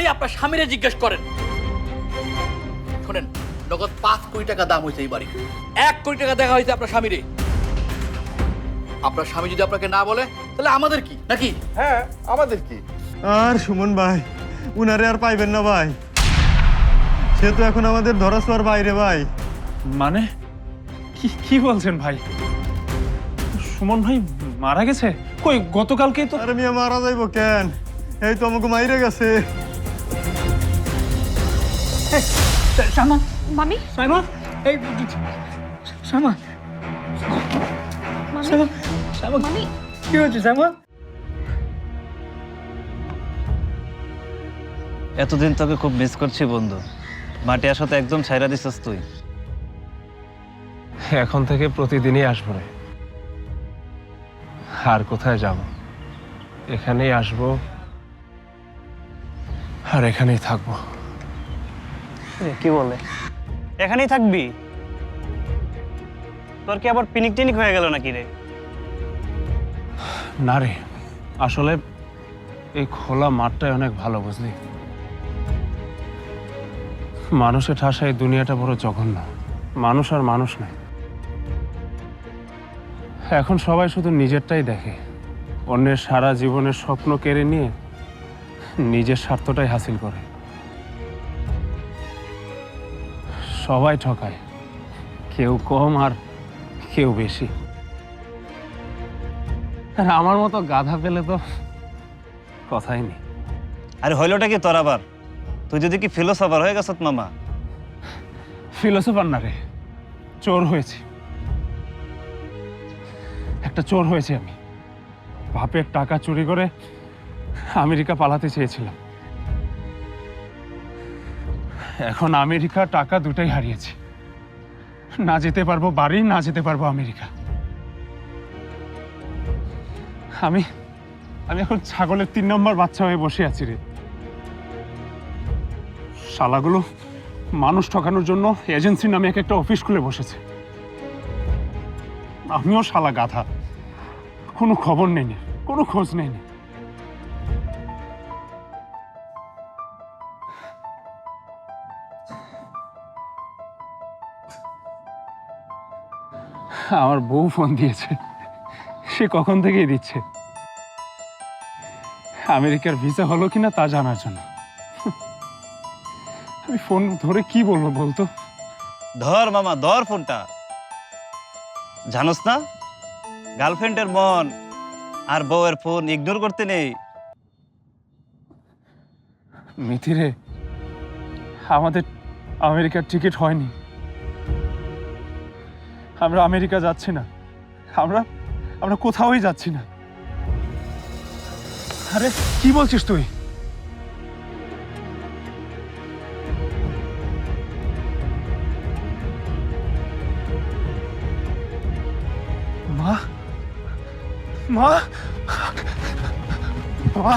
বাড়ি আপনার স্বামীরে জিজ্ঞেস করেন। শোনেন নগদ পাঁচ কোটি টাকা দাম হয়েছে এই বাড়ি। এক কোটি টাকা দেখা হয়েছে আপনার স্বামীরে। আপনার স্বামী যদি আপনাকে না বলে তাহলে আমাদের কি? নাকি? হ্যাঁ আমাদের কি? আর সুমন ভাই উনারে আর পাইবেন না ভাই। সে তো এখন আমাদের ধরাছোঁয়ার বাইরে ভাই। মানে? কি কি বলছেন ভাই? সুমন ভাই মারা গেছে? কই গতকালকেই তো আরে মিয়া মারা যাইব কেন? এই তো আমাকে মাইরে গেছে। শ্যামা মামি? শ্যামা এই শ্যামা মামি? শ্যামা শ্যামা মামি? কি হয়েছে শ্যামা এতদিন তোকে খুব মিস করছি বন্ধু। মাটি আসাতে একদম ছাইরা দিছিস তুই। এখন থেকে প্রতিদিনই আসব রে। আর কোথায় যাব? এখানেই আসব। আর এখানেই থাকব। কি বলে? এখানেই থাকবি? তোর কি আবার পিনিক টিনিক হয়ে গেল নাকি রে? না রে আসলে এই খোলা মাঠটাই অনেক ভালো বুঝলি? মানুষের ঠাসায় দুনিয়াটা বড় জঘন্য। মানুষ আর মানুষ নাই। এখন সবাই শুধু নিজেরটাই দেখে। অন্যের সারা জীবনের স্বপ্ন কেড়ে নিয়ে নিজের স্বার্থটাই হাসিল করে। সবাই ঠকায়। কেউ কম আর কেউ বেশি। আর আমার মতো গাধা পেলে তো কথাই নেই। আরে হইলোটা কি তোর আবার? তুই যদি কি ফিলোসফার হয়ে গেছত মামা? ফিলোসফার না রে চোর হয়েছি। একটা চোর হয়েছি আমি। বাপের টাকা চুরি করে আমেরিকা পালাতে চেয়েছিলাম। এখন আমেরিকা টাকা দুটাই হারিয়েছি। না যেতে পারব বাড়ি, না যেতে পারব আমেরিকা। আমি আমি এখন ছাগলের তিন নম্বর বাচ্চা হয়ে বসে আছি রে। শালাগুলো মানুষ ঠকানোর জন্য এজেন্সি নামে এক একটা অফিস খুলে বসেছে। আমিও শালা গাধা। কোনো খবর নেই না, কোনো খোঁজ নেই না। আমার বউ ফোন দিয়েছে। সে কখন থেকেই দিচ্ছে? আমেরিকার ভিসা হলো কিনা তা জানার জন্য। আমি ফোন ধরে কি বলব বলতো? ধর মামা ধর ফোনটা জানোস না? গার্লফ্রেন্ডের মন আর বউয়ের ফোন ইগনোর করতে নেই। মিথিরে আমাদের আমেরিকার টিকিট হয়নি। আমরা আমেরিকা যাচ্ছি না। আমরা আমরা কোথাওই যাচ্ছি না। আরে, কি বলছিস তুই? মা? মা? মা?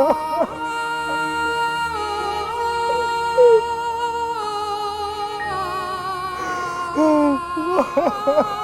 Ha ha ha!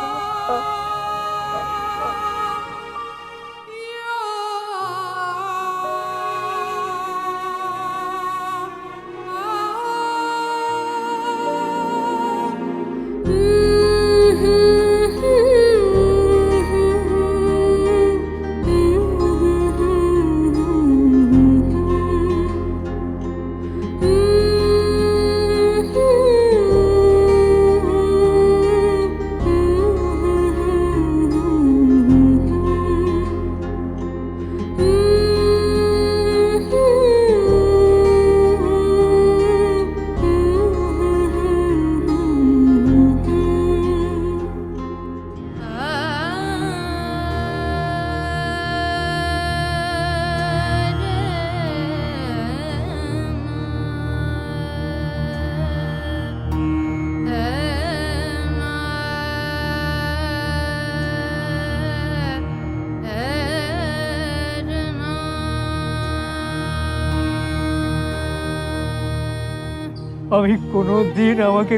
আমি কোনো দিন আমাকে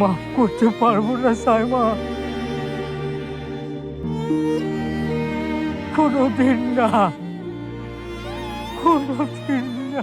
মাফ করতে পারব না, সাইমা। কোনো দিন না কোনো দিন না।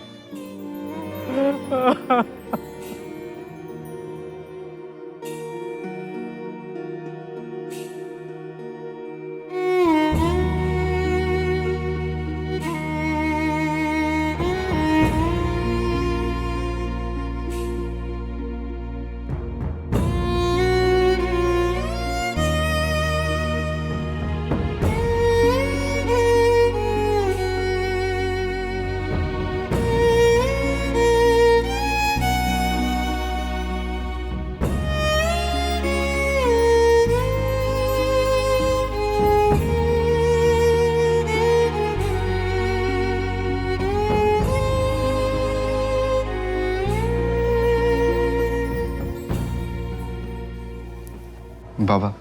বাবা।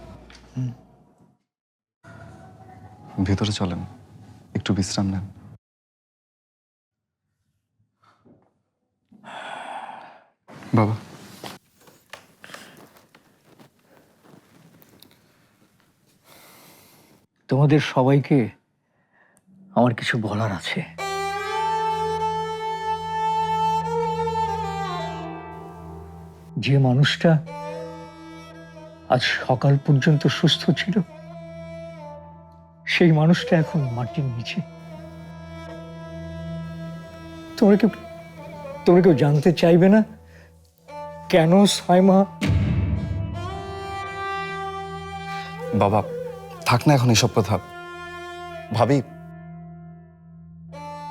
ভেতরে চলেন। একটু বিশ্রাম নেন। বাবা। তোমাদের সবাইকে আমার কিছু বলার আছে। যে মানুষটা আজ সকাল পর্যন্ত সুস্থ ছিল। সেই মানুষটা এখন মাটির নিচে। তোমরা কেউ তোমরা কেউ জানতে চাইবে না কেন সাইমা বাবা থাক না এখন এসব কথা। ভাবি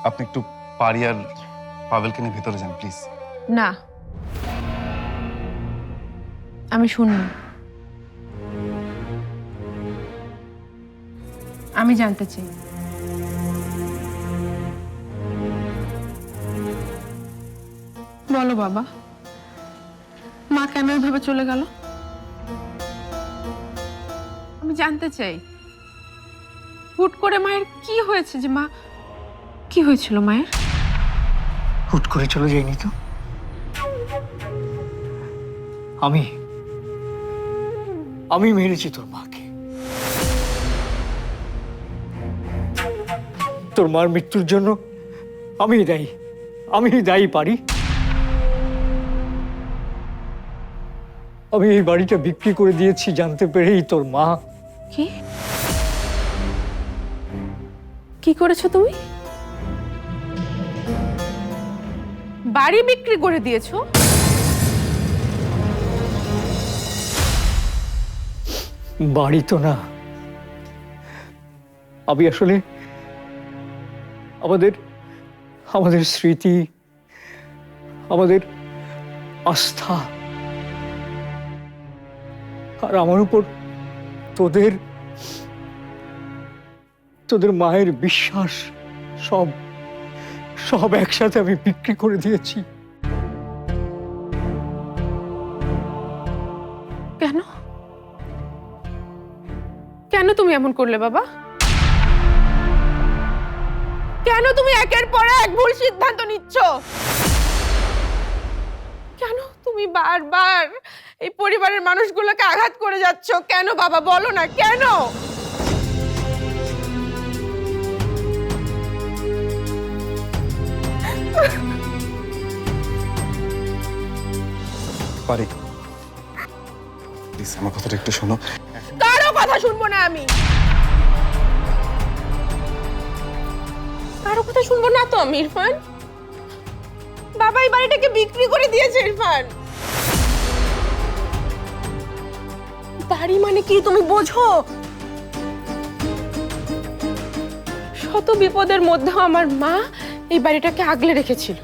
আপনি একটু পারি আর পাভেলকে নিয়ে ভেতরে যান প্লিজ। না। আমি শুনব। আমি জানতে চাই। বলো বাবা মা কেন এভাবে চলে গেল? আমি জানতে চাই হুট করে মায়ের কি হয়েছে যে মা কি হয়েছিল মায়ের? হুট করে চলে যায়নি তো? আমি আমি মেরেছি তোর মাকে। তোর মার মৃত্যুর জন্য আমি দায়ী আমি দায়ী পারি। আমি এই বাড়িটা বিক্রি করে দিয়েছি জানতে পেরেই তোর মা। কি? কি করেছ তুমি? বাড়ি বিক্রি করে দিয়েছ? বাড়ি তো না। আমি আসলে আমাদের আমাদের স্মৃতি, আমাদের আস্থা, আর আমার উপর তোদের তোদের মায়ের বিশ্বাস সব সব একসাথে আমি বিক্রি করে দিয়েছি। কেন? কেন তুমি এমন করলে বাবা? কেন তুমি একের পর এক ভুল সিদ্ধান্ত নিচ্ছ? কেন তুমি বারবার এই পরিবারের মানুষগুলোকে আঘাত করে যাচ্ছ? কেন বাবা বলো না কেন? পারি। প্লিজ আমার কথাটা একটু শোনো। কারও কথা শুনব না আমি। কারও কথা শুনব না তো আমি ইরফান? বাবা, এই বাড়িটাকে বিক্রি করে দিয়েছে, ইরফান। বাড়ি মানে কি, তুমি বোঝো? শত বিপদের মধ্যেও আমার মা এই বাড়িটাকে আগলে রেখেছিল।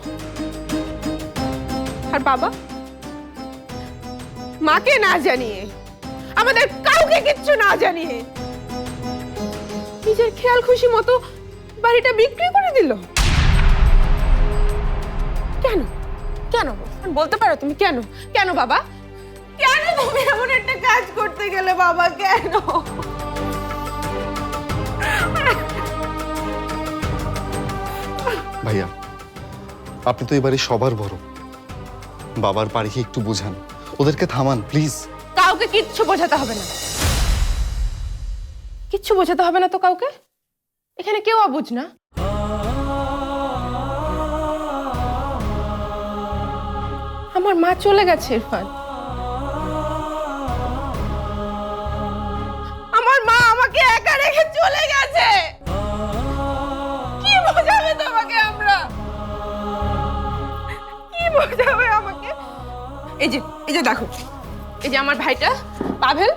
আর বাবা, মাকে না জানিয়ে, আমাদের কাউকে কিচ্ছু না জানিয়ে, নিজের খেয়াল খুশি মতো বাড়িটা বিক্রি করে দিল? কেন? কেন? বলতে পারো তুমি কেন? কেন বাবা? কেন তুমি এমন একটা কাজ করতে গেলে বাবা কেন? ভাইয়া আপনি তো এবারে সবার বড়। বাবার বাড়িকে একটু বোঝান। ওদেরকে থামান প্লিজ। কাউকে কিচ্ছু বোঝাতে হবে না। কিচ্ছু বোঝাতে হবে না তো কাউকে? এখানে কেউ অবুঝ না। আমার মা চলে গেছে, ইরফান। আমার মা আমাকে একা রেখে চলে গেছে। কি বোঝাবে তোমাকে আমরা? কি বোঝাবে আমাকে? এই যে এই যে দেখো। এই যে আমার ভাইটা, পাভেল।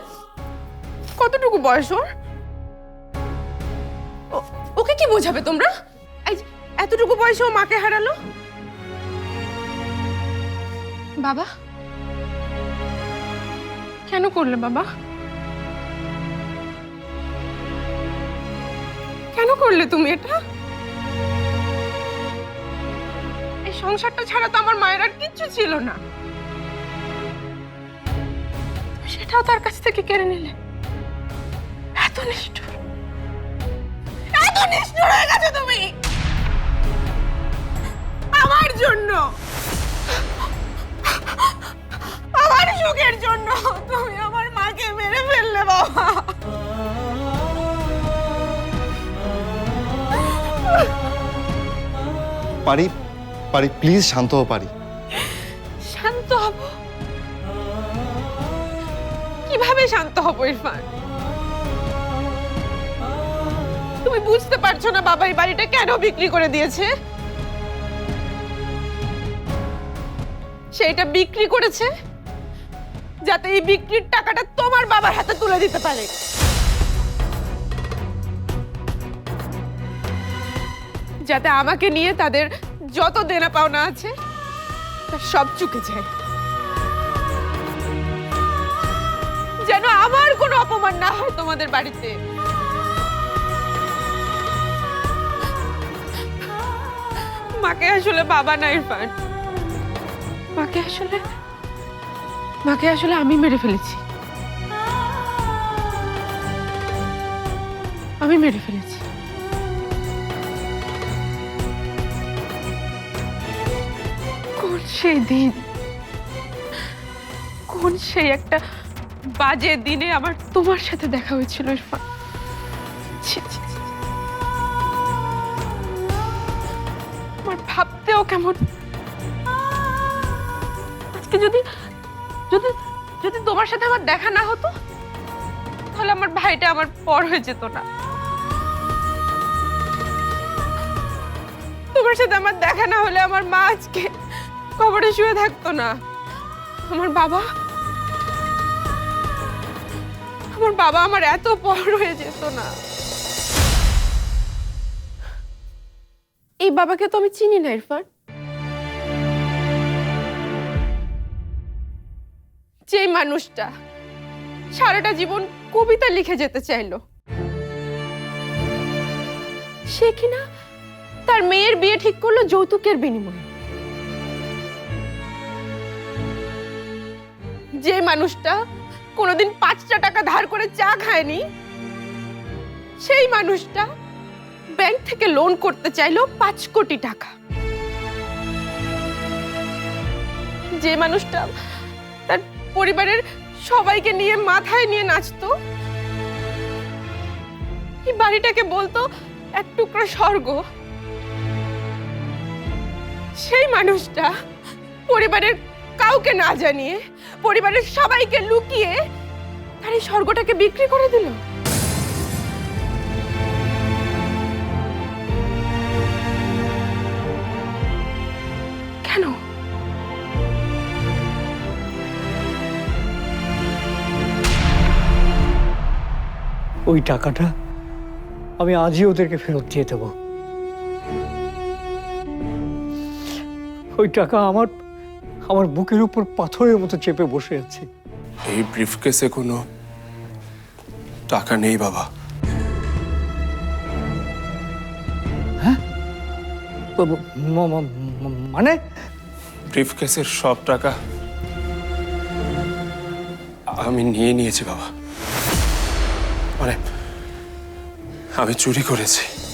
কতটুকু বয়স ওর? ওকে কি বোঝাবে তোমরা? এই এতটুকু বয়সে ও মাকে হারালো? বাবা? কেন করলে বাবা? কেন করলে তুমি এটা? এই সংসারটা ছাড়া তো আমার মায়ের আর কিচ্ছু ছিল না। সেটাও তার কাছ থেকে কেড়ে নিলে। এত নিষ্ঠুর। নিষ্ঠুর হয়ে গেছে তুমি? আমার জন্য। আমার সুখের জন্য তুমি আমার মাকে মেরে ফেললে বাবা। পারি পারি প্লিজ শান্ত হও পারি। শান্ত হব? কীভাবে শান্ত হব ইরফান? তুমি বুঝতে পারছ না বাবা এই বাড়িটা কেন বিক্রি করে দিয়েছে? সেইটা বিক্রি করেছে যাতে এই বিক্রির টাকাটা তোমার বাবার হাতে তুলে দিতে পারে। যাতে আমাকে নিয়ে তাদের যত দেনা পাওনা আছে তা সব চুকে যায়। যেন আমার কোনো অপমান না হয় তোমাদের বাড়িতে। মাকে আসলে বাবা না ইরফান মাকে আসলে মাকে আসলে আমি মেরে ফেলেছি। আমি মেরে ফেলেছি। কোন সেই দিন কোন সেই একটা বাজে দিনে আমার তোমার সাথে দেখা হয়েছিল ইরফান? ছি, ছি, ভাবতেও কেমন? আজকে যদি যদি যদি তোমার সাথে আমার দেখা না হতো, তাহলে আমার ভাইটা আমার পর হয়ে যেত না। তোমার সাথে আমার দেখা না হলে আমার মা আজকে কবরে শুয়ে থাকতো না। আমার বাবা আমার বাবা আমার এত পর হয়ে যেত না। এই বাবাকে তো আমি চিনি না, ইরফান। যে মানুষটা সারাটা জীবন কবিতা লিখে যেতে চাইলো, সে কিনা তার মেয়ের বিয়ে ঠিক করল যৌতুকের বিনিময়ে। যে মানুষটা কোনোদিন পাঁচটা টাকা ধার করে চা খায়নি, সেই মানুষটা ব্যাংক থেকে লোন করতে চাইলো পাঁচ কোটি টাকা। যে মানুষটা তার পরিবারের সবাইকে নিয়ে মাথায় নিয়ে নাচতো, এই বাড়িটাকে বলতো এক টুকরো স্বর্গ। সেই মানুষটা পরিবারের কাউকে না জানিয়ে, পরিবারের সবাইকে লুকিয়ে তার এই স্বর্গটাকে বিক্রি করে দিল। কেন? ওই টাকাটা আমি আজই ওদেরকে ফেরত দিয়ে দেব। ওই টাকা আমার আমার বুকের উপর পাথরের মতো চেপে বসে আছে। এই ব্রিফকেসে কোনো টাকা নেই বাবা। ম- মানে? ব্রিফকেসের সব টাকা আমি নিয়ে নিয়েছি বাবা। মানে আমি চুরি করেছি।